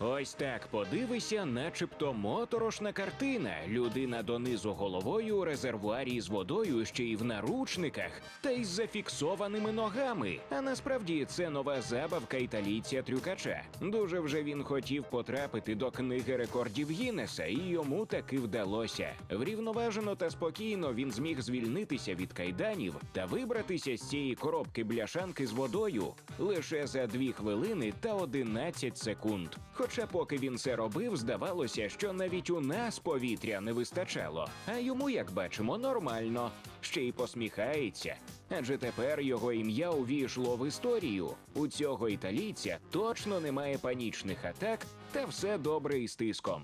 Ось так подивися, начебто моторошна картина. Людина донизу головою у резервуарі з водою, ще й в наручниках, та й з зафіксованими ногами. А насправді це нова забавка італійця трюкача. Дуже вже він хотів потрапити до книги рекордів Гіннеса, і йому таки вдалося. Врівноважено та спокійно він зміг звільнитися від кайданів та вибратися з цієї коробки бляшанки з водою лише за 2 хвилини та 11 секунд. Хоча, поки він це робив, здавалося, що навіть у нас повітря не вистачало, а йому, як бачимо, нормально, ще й посміхається. Адже тепер його ім'я увійшло в історію. У цього італійця точно немає панічних атак, та все добре із тиском.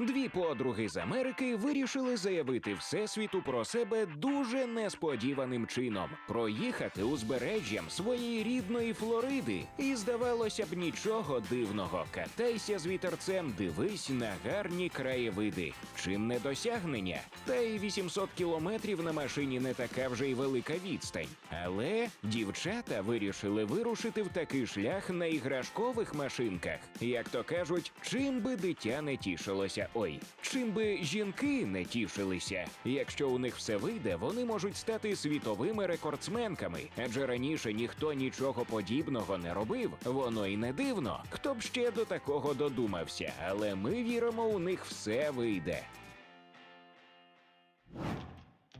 Дві подруги з Америки вирішили заявити всесвіту про себе дуже несподіваним чином проїхати узбережжям своєї рідної Флориди. І здавалося б, нічого дивного. Катайся з вітерцем, дивись на гарні краєвиди. Чим не досягнення? Та й 800 кілометрів на машині не така вже й велика відстань. Але дівчата вирішили вирушити в такий шлях на іграшкових машинках. Як то кажуть, чим би дитя не тішилося. Ой, чим би жінки не тішилися. Якщо у них все вийде, вони можуть стати світовими рекордсменками. Адже раніше ніхто нічого подібного не робив. Воно й не дивно. Хто б ще до такого додумався, але ми віримо, у них все вийде.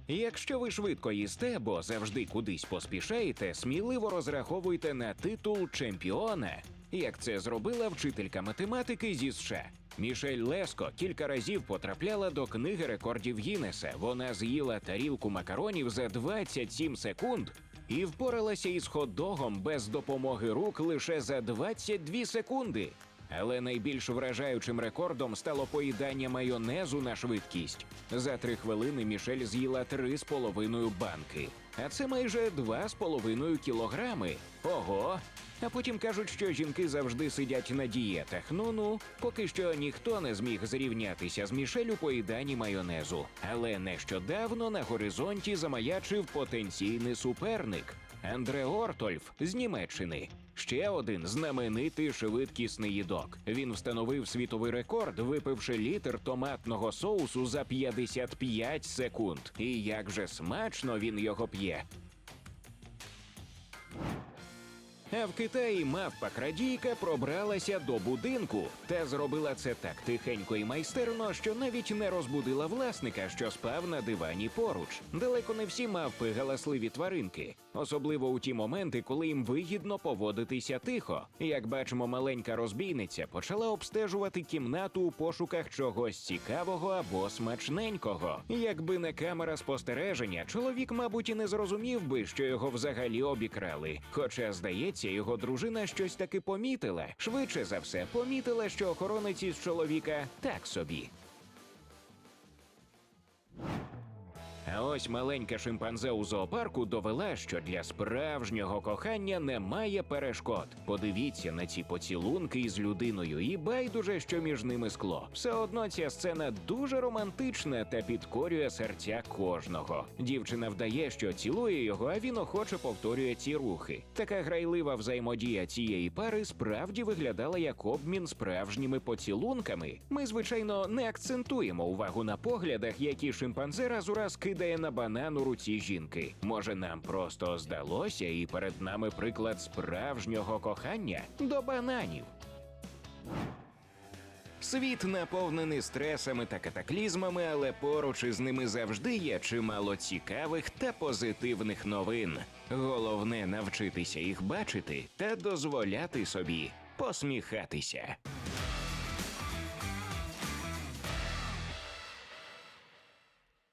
Якщо ви швидко їсте, бо завжди кудись поспішаєте, сміливо розраховуйте на титул чемпіона, як це зробила вчителька математики зі США. Мішель Леско кілька разів потрапляла до книги рекордів Гіннеса. Вона з'їла тарілку макаронів за 27 секунд і впоралася із хот-догом без допомоги рук лише за 22 секунди. Але найбільш вражаючим рекордом стало поїдання майонезу на швидкість. За три хвилини Мішель з'їла три з половиною банки, а це майже два з половиною кілограми. Ого! А потім кажуть, що жінки завжди сидять на дієтах. Ну ну, поки що ніхто не зміг зрівнятися з Мішель у поїданні майонезу. Але нещодавно на горизонті замаячив потенційний суперник. Андре Ортольф з Німеччини. Ще один знаменитий швидкісний їдок. Він встановив світовий рекорд, випивши літр томатного соусу за 55 секунд. І як же смачно він його п'є. year. А в Китаї мавпа крадійка пробралася до будинку та зробила це так тихенько і майстерно, що навіть не розбудила власника, що спав на дивані поруч. Далеко не всі мавпи галасливі тваринки, особливо у ті моменти, коли їм вигідно поводитися тихо. Як бачимо, маленька розбійниця почала обстежувати кімнату у пошуках чогось цікавого або смачненького. Якби не камера спостереження, чоловік, мабуть, і не зрозумів би, що його взагалі обікрали. Хоча, здається, його дружина щось таки помітила. Швидше за все, помітила, що охоронець із чоловіка так собі. А ось маленька шимпанзе у зоопарку довела, що для справжнього кохання немає перешкод. Подивіться на ці поцілунки із людиною, і байдуже, що між ними скло. Все одно ця сцена дуже романтична та підкорює серця кожного. Дівчина вдає, що цілує його, а він охоче повторює ці рухи. Така грайлива взаємодія цієї пари справді виглядала як обмін справжніми поцілунками. Ми, звичайно, не акцентуємо увагу на поглядах, які шимпанзе раз у раз кидає на банан у руці жінки. Може, нам просто здалося, і перед нами приклад справжнього кохання до бананів. Світ наповнений стресами та катаклізмами, але поруч із ними завжди є чимало цікавих та позитивних новин. Головне навчитися їх бачити та дозволяти собі посміхатися.